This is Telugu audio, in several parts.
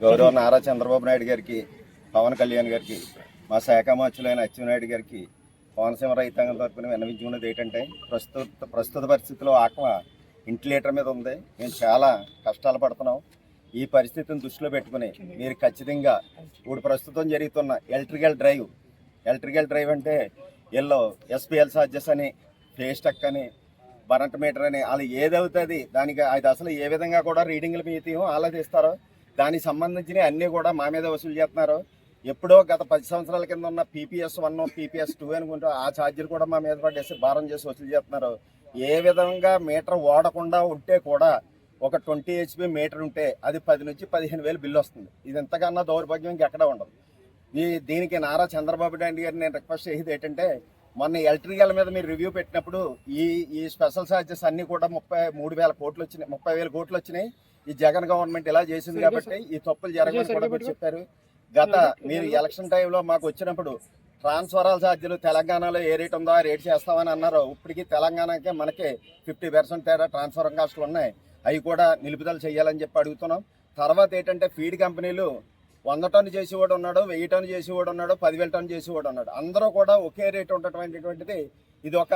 గౌరవ నారా చంద్రబాబు నాయుడు గారికి పవన్ కళ్యాణ్ గారికి మా శాఖ మార్చులైన అచ్చెన్నాయుడు గారికి కోనసీమ రైతాంగం తరపున విన్నవించుకున్నది ఏంటంటే ప్రస్తుత ప్రస్తుత పరిస్థితిలో ఆత్మ ఇంటిలేటర్ మీద ఉంది. మేము చాలా కష్టాలు పడుతున్నాం. ఈ పరిస్థితిని దృష్టిలో పెట్టుకుని మీరు ఖచ్చితంగా ఇప్పుడు ప్రస్తుతం జరుగుతున్న ఎలక్ట్రికల్ డ్రైవ్ ఎలక్ట్రికల్ డ్రైవ్ అంటే ఎల్లో ఎస్పీఎల్ చార్జెస్ అని ఫేస్టక్ అని బరంట్ మీటర్ అని వాళ్ళు ఏదవుతుంది దానికి అది అసలు ఏ విధంగా కూడా రీడింగ్లు మీ తీయం అలా దానికి సంబంధించినవి అన్నీ కూడా మా మీద వసూలు చేస్తున్నారు. ఎప్పుడో గత పది సంవత్సరాల కింద ఉన్న పీపీఎస్ వన్ పీపీఎస్ టూ అనుకుంటూ ఆ ఛార్జీలు కూడా మా మీద పడేసి భారం చేసి వసూలు చేస్తున్నారు. ఏ విధంగా మీటర్ ఓడకుండా ఉంటే కూడా ఒక ట్వంటీ హెచ్పి మీటర్ ఉంటే అది పది నుంచి పదిహేను వేలు బిల్లు వస్తుంది. ఇది ఎంతకన్నా దౌర్భాగ్యం ఇంకెక్కడ ఉండదు. ఈ దీనికి నారా చంద్రబాబు నాయుడు గారిని నేను రిక్వెస్ట్ చేసేది ఏంటంటే మొన్న ఎలక్ట్రికల్ మీద మీరు రివ్యూ పెట్టినప్పుడు ఈ ఈ స్పెషల్ ఛార్జెస్ అన్నీ కూడా ముప్పై మూడు వేల కోట్లు వచ్చినాయి ముప్పై వేల కోట్లు వచ్చినాయి. ఈ జగన్ గవర్నమెంట్ ఇలా చేసింది కాబట్టి ఈ తప్పులు జరగమని కూడా మీరు చెప్పారు. గత మీరు ఎలక్షన్ టైంలో మాకు వచ్చినప్పుడు ట్రాన్స్ఫరాల ఛార్జీలు తెలంగాణలో ఏ రేట్ ఉందో ఆ రేట్ చేస్తామని అన్నారు. ఇప్పటికీ తెలంగాణకే మనకి ఫిఫ్టీ పర్సెంట్ తేడా ట్రాన్స్ఫర్ కాస్టులు ఉన్నాయి. అవి కూడా నిలుపుదల చేయాలని చెప్పి అడుగుతున్నాం. తర్వాత ఏంటంటే ఫీడ్ కంపెనీలు వంద టన్ను చేసేవాడు ఉన్నాడు వెయ్యి టన్ను చేసేవాడు ఉన్నాడు పదివేల టన్ను చేసేవాడు ఉన్నాడు. అందరూ కూడా ఒకే రేట్ ఉండటటువంటిది ఇది ఒక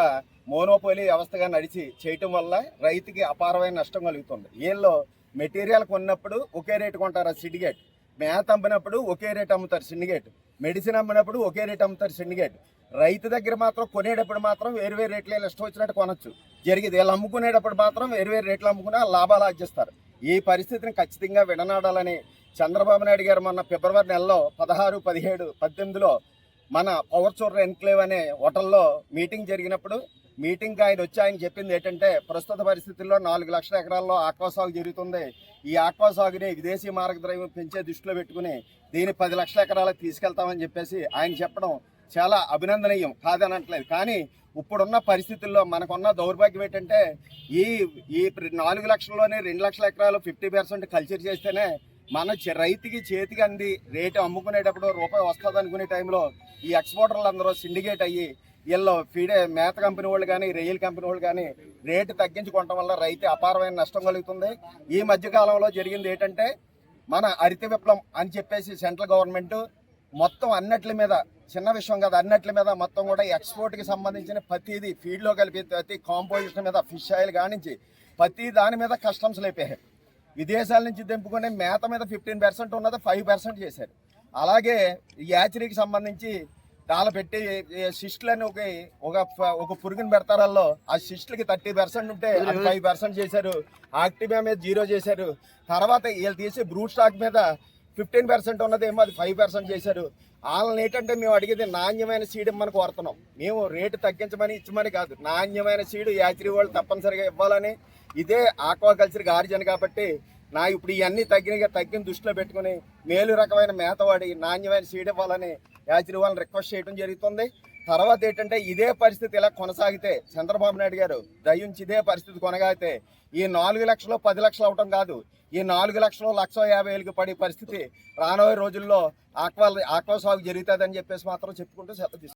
మోనోపోలీ వ్యవస్థగా నడిచి చేయటం వల్ల రైతుకి అపారమైన నష్టం కలుగుతుంది. వీళ్ళు మెటీరియల్ కొన్నప్పుడు ఒకే రేటు కొంటారు ఆ సిండికేట్ మేత అమ్మినప్పుడు ఒకే రేట్ అమ్ముతారు సిండికేట్ మెడిసిన్ అమ్మినప్పుడు ఒకే రేట్ అమ్ముతారు సిండికేట్ రైతు దగ్గర మాత్రం కొనేటప్పుడు మాత్రం వేరు వేరు రేట్లు వీళ్ళు ఇష్టం వచ్చినట్టు కొనొచ్చు. జరిగేది వీళ్ళు అమ్ముకునేటప్పుడు మాత్రం వేరు వేరు రేట్లు అమ్ముకుని లాభాలు ఆర్జిస్తారు ఈ పరిస్థితిని ఖచ్చితంగా విడనాడాలని చంద్రబాబు నాయుడు గారు మొన్న ఫిబ్రవరి నెలలో పదహారు పదిహేడు పద్దెనిమిదిలో మన పవర్ చోర్ ఎన్క్లేవ్ అనే హోటల్లో మీటింగ్ జరిగినప్పుడు మీటింగ్కి ఆయన వచ్చి ఆయన చెప్పింది ఏంటంటే ప్రస్తుత పరిస్థితుల్లో నాలుగు లక్షల ఎకరాల్లో ఆక్వా సాగు జరుగుతుంది. ఈ ఆక్వా సాగుని విదేశీ మార్గద్రవ్యం పెంచే దృష్టిలో పెట్టుకుని దీన్ని పది లక్షల ఎకరాలకు తీసుకెళ్తామని చెప్పేసి ఆయన చెప్పడం చాలా అభినందనీయం. కాదనట్లేదు. కానీ ఇప్పుడున్న పరిస్థితుల్లో మనకున్న దౌర్భాగ్యం ఏంటంటే ఈ ఈ నాలుగు లక్షల్లోనే రెండు లక్షల ఎకరాలు ఫిఫ్టీ పర్సెంట్ కల్చర్ చేస్తేనే మన రైతుకి చేతికి అంది రేటు అమ్ముకునేటప్పుడు రూపాయి వస్తుంది అనుకునే టైంలో ఈ ఎక్స్పోర్టర్లు అందరూ సిండికేట్ అయ్యి వీళ్ళు ఫీడే మేత కంపెనీ వాళ్ళు కానీ రైలు కంపెనీ వాళ్ళు కానీ రేటు తగ్గించుకోవటం వల్ల రైతు అపారమైన నష్టం కలుగుతుంది. ఈ మధ్యకాలంలో జరిగింది ఏంటంటే మన హరిత విప్లవం అని చెప్పేసి సెంట్రల్ గవర్నమెంట్ మొత్తం అన్నట్ల మీద చిన్న విషయం కాదు అన్నట్ల మీద మొత్తం కూడా ఎక్స్పోర్ట్కి సంబంధించిన ప్రతిది ఫీడ్లో కలిపి ప్రతి కాంపోజిషన్ మీద ఫిష్ ఆయిల్ కానించి ప్రతి దాని మీద కస్టమ్స్ లేపాయి విదేశాల నుంచి దింపుకునే మేత మీద ఫిఫ్టీన్ పర్సెంట్ ఉన్నది ఫైవ్ పర్సెంట్ చేశారు. అలాగే యాచరీకి సంబంధించి దాని పెట్టి సిస్టులని ఒక ఒక ఒక పురుగుని పెడతారల్లో ఆ సిస్టులకి థర్టీ పర్సెంట్ ఉంటే ఫైవ్ పర్సెంట్ చేశారు. ఆక్టివా మీద జీరో చేశారు. తర్వాత వీళ్ళు తీసి బ్రూట్ స్టాక్ మీద ఫిఫ్టీన్ పర్సెంట్ ఉన్నదేమో అది ఫైవ్ పర్సెంట్ చేశారు. వాళ్ళని ఏంటంటే మేము అడిగేది నాణ్యమైన సీడ్ ఇమ్మని కోరుతున్నాం. మేము రేటు తగ్గించమని ఇచ్చమని కాదు నాణ్యమైన సీడ్ యాచరీ వాళ్ళు తప్పనిసరిగా ఇవ్వాలని ఇదే ఆక్వాకల్చర్ ఆరిజన్ కాబట్టి నా ఇప్పుడు ఇవన్నీ తగ్గినగా తగ్గిన దృష్టిలో పెట్టుకుని మేలు రకమైన మేతవాడి నాణ్యమైన సీడ్ ఇవ్వాలని యాచరి వాళ్ళని రిక్వెస్ట్ చేయడం జరుగుతుంది తర్వాత ఏంటంటే ఇదే పరిస్థితి ఇలా కొనసాగితే చంద్రబాబు నాయుడు గారు దయించి ఇదే పరిస్థితి కొనసాగితే ఈ నాలుగు లక్షలు పది లక్షలు అవటం కాదు ఈ నాలుగు లక్షలు లక్ష యాభై వేలకు పడే పరిస్థితి రానోయే రోజుల్లో ఆక్వా ఆక్వా సాగు జరుగుతుందని చెప్పేసి మాత్రం చెప్పుకుంటూ సెలవు తీసుకుంటాం.